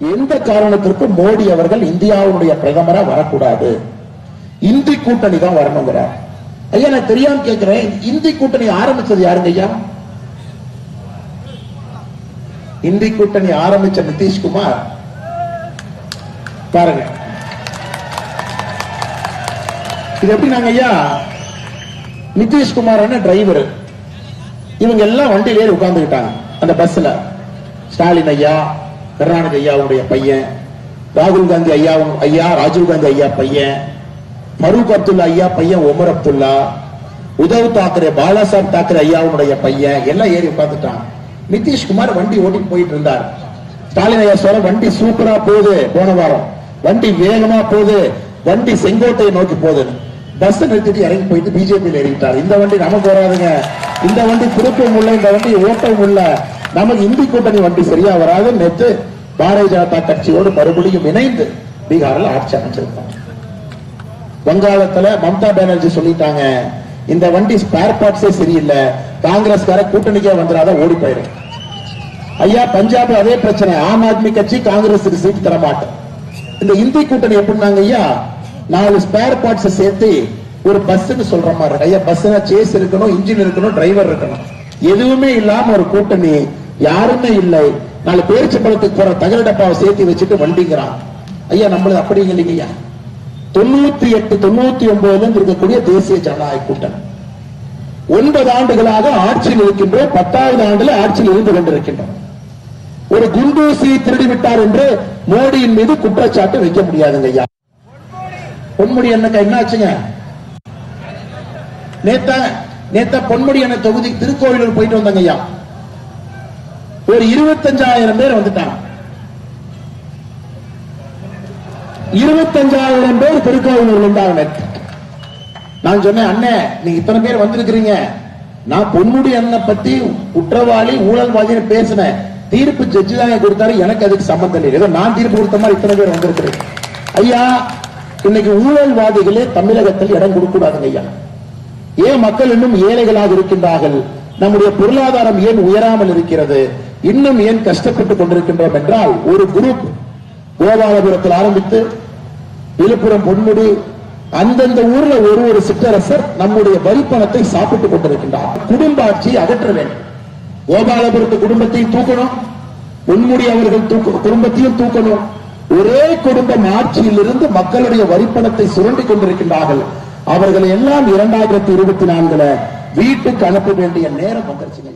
எந்த காரணத்திற்கும் மோடி அவர்கள் இந்தியாவுடைய பிரதமரா வரக்கூடாது. இந்தி கூட்டணி தான் வரணுங்கிறார். ஐயா நான் தெரியாம கேட்கிறேன் இந்தி கூட்டணி ஆரம்பிச்சது யாருங்க ஐயா? இந்தி கூட்டணி ஆரம்பிச்ச நிதிஷ்குமார். பாருங்க. இது எப்படி நாங்க ஐயா? நிதிஷ்குமார் டிரைவர் இவங்க எல்லாம் வண்டியில ஏறி உட்கார்ந்துக்கிட்டாங்க அந்த பஸ்ல ஸ்டாலின் ஐயா கருணாநிதி ஐயாவுடைய பையன் ராகுல் காந்தி ஐயா ஐயா ராஜீவ் காந்தி ஐயா பையன் ஃபரூக் அப்துல்லா ஐயா பையன் ஒமர் அப்துல்லா உதவ் தாக்கரே பாலாசாஹ் தாக்கரே ஐயாவுடைய பையன் எல்லாம் ஏறி உட்காந்துட்டான் நிதிஷ்குமார் வண்டி ஓட்டிட்டு போயிட்டு இருந்தார். ஸ்டாலின் ஐயா சொல்ல வண்டி சூப்பரா போகுது போன வாரம். வண்டி வேகமா போகுது. வண்டி செங்கோட்டையை நோக்கி போகுது பஸ் நிறுத்திட்டு இறங்கி போயிட்டு பிஜேபியில் ஏறிட்டார். இந்த வண்டி நமக்கு வராதுங்க. இந்த வண்டி திருப்பவும் உள்ள இந்த வண்டி ஓட்டவும் உள்ள நமக்கு இந்தி கூட்டணி வண்டி சரியா வராது. நேற்று பாரதிய ஜனதா கட்சியோடு மறுபடியும் இணைந்து பீகார்ல ஆட்சி அமைச்சிருக்காங்க. வங்காளத்துல மம்தா பானர்ஜி சொல்லிட்டாங்க இந்த வண்டி ஸ்பேர் பார்ட்ஸே சரியில்லை காங்கிரஸ்கார கூட்டணிக்கே வந்துடாத ஓடி போயிடும் ஐயா பஞ்சாப் அதே பிரச்சனை. ஆம் ஆத்மி கட்சி காங்கிரஸ் சீட் தரமாட்டோம். இந்த இந்தி கூட்டணி எப்படின்னாங்க ஐயா நாலு ஸ்பேர் பார்ட்ஸ் சேர்த்து ஒரு பஸ்ஸுக்கு சொல்ற மாதிரி. ஐயா பஸ்னா சேஸ் இருக்கணும் இன்ஜின் இருக்கணும் டிரைவர் இருக்கணும். எதுவுமே இல்லாம ஒரு கூட்டணி யாருமே இல்லை. நாலு பேரிச்சு பழத்துக்கு போற தகர டப்பாவை சேர்த்து வச்சுட்டு வண்டிங்கிறான். ஐயா நம்மளது அப்படி இல்லைங்கய்யா. தொண்ணூத்தி எட்டு தொண்ணூத்தி ஒன்பதுல இருக்கக்கூடிய தேசிய ஜனநாயக கூட்டணி. ஒன்பது ஆண்டுகளாக ஆட்சியில் இருக்கின்றோம் பத்தாவது ஆண்டுல ஆட்சியில் இருந்து கொண்டிருக்கின்றோம். ஒரு குண்டூசி திருடிவிட்டார் என்று மோடியின் மீது குற்றச்சாட்டு வைக்க முடியாதுங்க ஐயா பொன்முடி என்னக்கா என்ன ஆச்சுங்க நேத்த நேத்த பொன்முடி என்ன தொகுதி திருக்கோவிலூர் போயிட்டு வந்தாங்க ஐயா ஒரு இருபத்தஞ்சாயிரம் பேர் வந்துட்டாங்க. இருபத்தஞ்சாயிரம் பேர் திருக்கோவிலூர் இருந்தாங்க நான் சொன்னேன் அண்ணே நீங்க இத்தனை பேர் வந்திருக்கிறீங்க. நான் பொன்முடி அண்ணன் பத்தி குற்றவாளி ஊழல்வாதின்னு பேசினேன். தீர்ப்பு ஜட்ஜி தான் கொடுத்தாரு. எனக்கு அதுக்கு சம்பந்தம் இல்லை. ஏதோ நான் தீர்ப்பு கொடுத்த மாதிரி இத்தனை பேர் வந்திருக்கிறேன். ஐயா இன்னைக்கு ஊழல்வாதிகளே தமிழகத்தில் இடம் கொடுக்க கூடாதுங்க ஐயா. ஏன் மக்கள் இன்னும் ஏழைகளாக இருக்கின்றார்கள்? நம்முடைய பொருளாதாரம் ஏன் உயராமல் இருக்கிறது? இன்னும் ஏன் கஷ்டப்பட்டுக் கொண்டிருக்கின்றோம் என்றால் ஒரு குரூப் கோபாலபுரத்தில் ஆரம்பித்து விழுப்புரம் பொன்முடி அந்தந்த ஊர்ல ஒரு ஒரு சிற்றரசர் நம்முடைய வரி பணத்தை சாப்பிட்டுக் கொண்டிருக்கின்றார். குடும்ப ஆட்சியை அகற்ற வேண்டும். கோபாலபுரத்து குடும்பத்தையும் தூக்கணும். பொன்முடி அவர்கள் தூக்க குடும்பத்தையும் தூக்கணும். ஒரே குடும்பம் ஆட்சியில் இருந்து மக்களுடைய வரிப்பணத்தை சுரண்டி கொண்டிருக்கின்றார்கள். அவர்கள் எல்லாம் இரண்டாயிரத்தி இருபத்தி நான்குல வீட்டுக்கு அனுப்ப வேண்டிய நேரம் வந்துருச்சுங்க.